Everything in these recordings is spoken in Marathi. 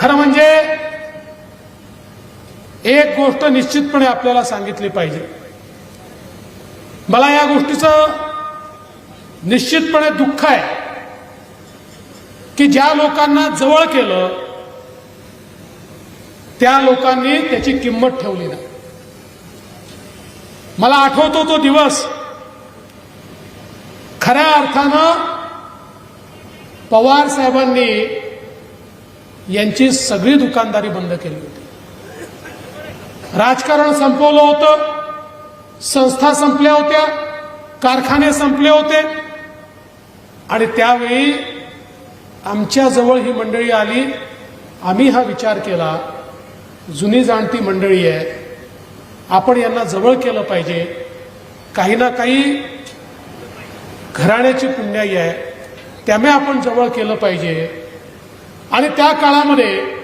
खरं म्हणजे एक गोष्ट निश्चितपणे आपल्याला सांगितली पाहिजे. मला या गोष्टीचं निश्चितपणे दुःख आहे की ज्या लोकांना जवळ केलं त्या लोकांनी त्याची किंमत ठेवली नाही. मला आठवतो तो दिवस. खऱ्या अर्थानं पवार साहेबांनी यांची सगळी दुकानदारी बंद केली होती. राजकारण संपवलं होतं. संस्था संपल्या होत्या. कारखाने संपले होते. आणि त्यावेळी आमच्याजवळ ही मंडळी आली. आम्ही हा विचार केला जुनी जाणती मंडळी आहे. आपण यांना जवळ केलं पाहिजे. काही ना काही घराण्याची पुण्याई आहे. त्यामुळे आपण जवळ केलं पाहिजे. आणि त्या काळामध्ये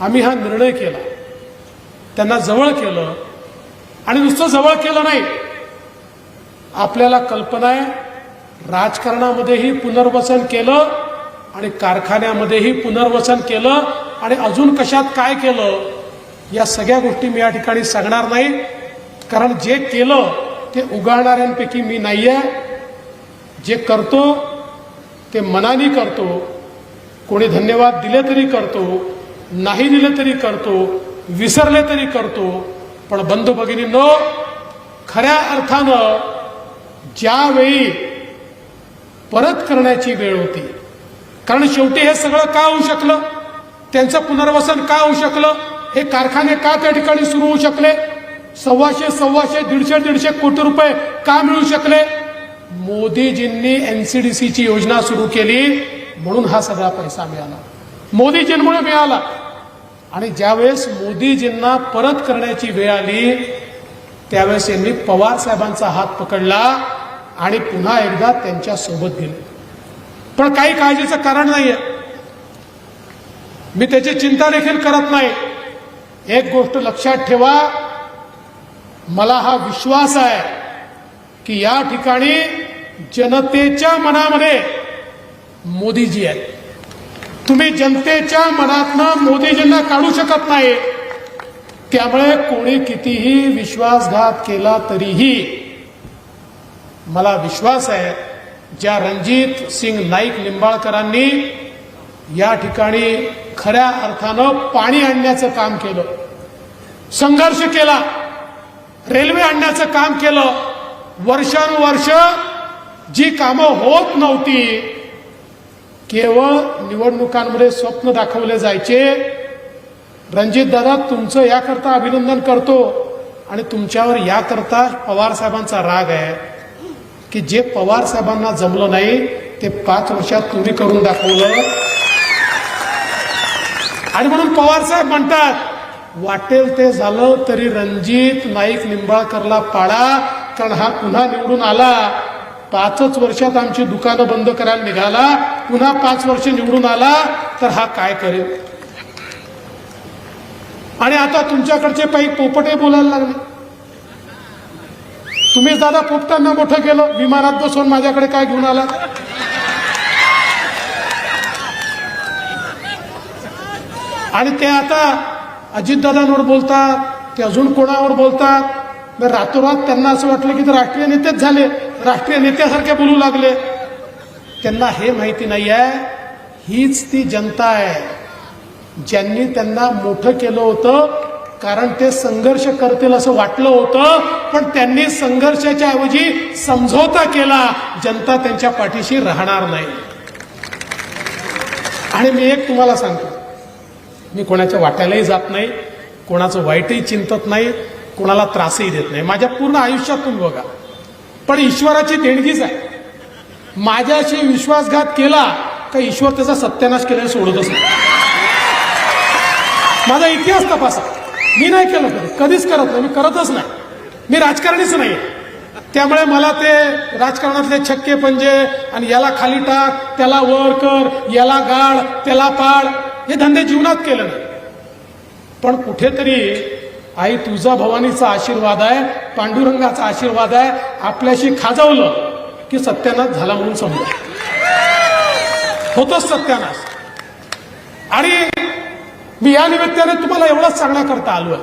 आम्ही हा निर्णय केला. त्यांना जवळ केलं. आणि नुसतं जवळ केलं नाही. आपल्याला कल्पना आहे राजकारणामध्येही पुनर्वसन केलं आणि कारखान्यामध्येही पुनर्वसन केलं आणि अजून कशात काय केलं या सगळ्या गोष्टी मी या ठिकाणी सांगणार नाही. कारण जे केलं ते उगाळणाऱ्यांपैकी मी नाही आहे जे करतो ते मनाने करतो. कोणी धन्यवाद दिले तरी करतो नाही दिले तरी करतो विसरले तरी करतो पण बंधू भगिनींनो खऱ्या अर्थानं ज्यावेळी परत करण्याची वेळ होती कारण शेवटी हे सगळं का होऊ शकलं? त्यांचं पुनर्वसन का होऊ शकलं? हे कारखाने का त्या ठिकाणी सुरू होऊ शकले? सव्वाशे सव्वाशे दीडशे दीडशे कोटी रुपये का मिळू शकले? मोदीजींनी एनसीडीसीची योजना सुरू केली. म्हणून हा सगळा पैसा मिळाला. मोदीजींमुळे मिळाला. आणि ज्यावेळेस मोदीजींना परत करण्याची वेळ आली त्यावेळेस यांनी पवार साहेबांचा हात पकडला आणि पुन्हा एकदा त्यांच्यासोबत गेले. पण काही काळजीचं कारण नाहीये. मी त्याची चिंता देखील करत नाही. एक गोष्ट लक्षात ठेवा. मला हा विश्वास आहे की या ठिकाणी जनतेच्या मनामध्ये मोदीजी आहेत. तुम्ही जनतेच्या मनातनं मोदीजींना काढू शकत नाही. त्यामुळे कोणी कितीही विश्वासघात केला तरीही मला विश्वास आहे ज्या रणजित सिंग नाईक लिंबाळकरांनी या ठिकाणी खऱ्या अर्थानं पाणी आणण्याचं काम केलं संघर्ष केला रेल्वे आणण्याचं काम केलं. वर्षानुवर्ष जी कामं होत नव्हती केवळ निवडणुकांमध्ये स्वप्न दाखवले जायचे. रणजित दादा तुमचं याकरता अभिनंदन करतो आणि तुमच्यावर याकरता पवार साहेबांचा राग आहे की जे पवार साहेबांना जमलं नाही ते पाच वर्षात तुम्ही करून दाखवलं. आणि म्हणून पवार साहेब म्हणतात वाटेल ते झालं तरी रणजित नाईक निंबाळकरला पाळा कारण हा पुन्हा निवडून आला. पाचच वर्षात आमची दुकानं बंद करायला निघाला. पुन्हा पाच वर्ष निवडून आला तर हा काय करेल? आणि आता तुमच्याकडचे काही पोपटे बोलायला लागले. तुम्ही दादा पोपटांना मोठं केलं विमानात बसून माझ्याकडे काय घेऊन आला आणि ते आता अजितदादांवर बोलतात ते अजून कोणावर बोलतात? रातोरात त्यांना असं वाटलं की ते राष्ट्रीय नेतेच झाले. राष्ट्रीय नेत्यासारखे बोलू लागले. त्यांना हे माहिती नाही आहे हीच ती जनता आहे. ज्यांनी त्यांना मोठं केलं होतं कारण ते संघर्ष करतील असं वाटलं होतं पण त्यांनी संघर्षाच्या ऐवजी समझोता केला. जनता त्यांच्या पाठीशी राहणार नाही. आणि मी एक तुम्हाला सांगतो. मी कोणाच्या वाट्यालाही जात नाही कोणाचं वाईटही चिंतत नाही कोणाला त्रासही देत नाही. माझ्या पूर्ण आयुष्यातून बघा. पण ईश्वराची देणगीच आहे. माझ्याशी विश्वासघात केला का ईश्वर त्याचा सत्यानाश केल्याने सोडत असेल? माझा इतिहास तपासा. मी नाही केलं कधी. कधीच करत नाही. मी करतच नाही. मी राजकारणीच नाही त्यामुळे मला ते राजकारणातले छक्के पंजे आणि याला खाली टाक त्याला वर कर याला गाळ त्याला पाड हे धंदे जीवनात केले नाही. पण कुठेतरी आई तुझा भवानीचा आशीर्वाद आहे पांडुरंगाचा आशीर्वाद आहे आपल्याशी खाजवलं. की सत्यानाश झाला म्हणून समजा. होतोच सत्यानाश. आणि मी या निमित्ताने तुम्हाला एवढंच सांगण्याकरता आहे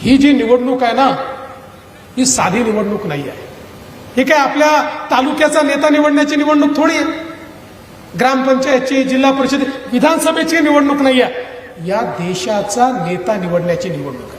ही जी निवडणूक आहे ना ही साधी निवडणूक नाही आहे ही काय आपल्या तालुक्याचा नेता निवडण्याची निवडणूक थोडी आहे? ग्रामपंचायतची जिल्हा परिषद विधानसभेची निवडणूक नाही आहे या देशाचा नेता निवडण्याची निवडणूक आहे.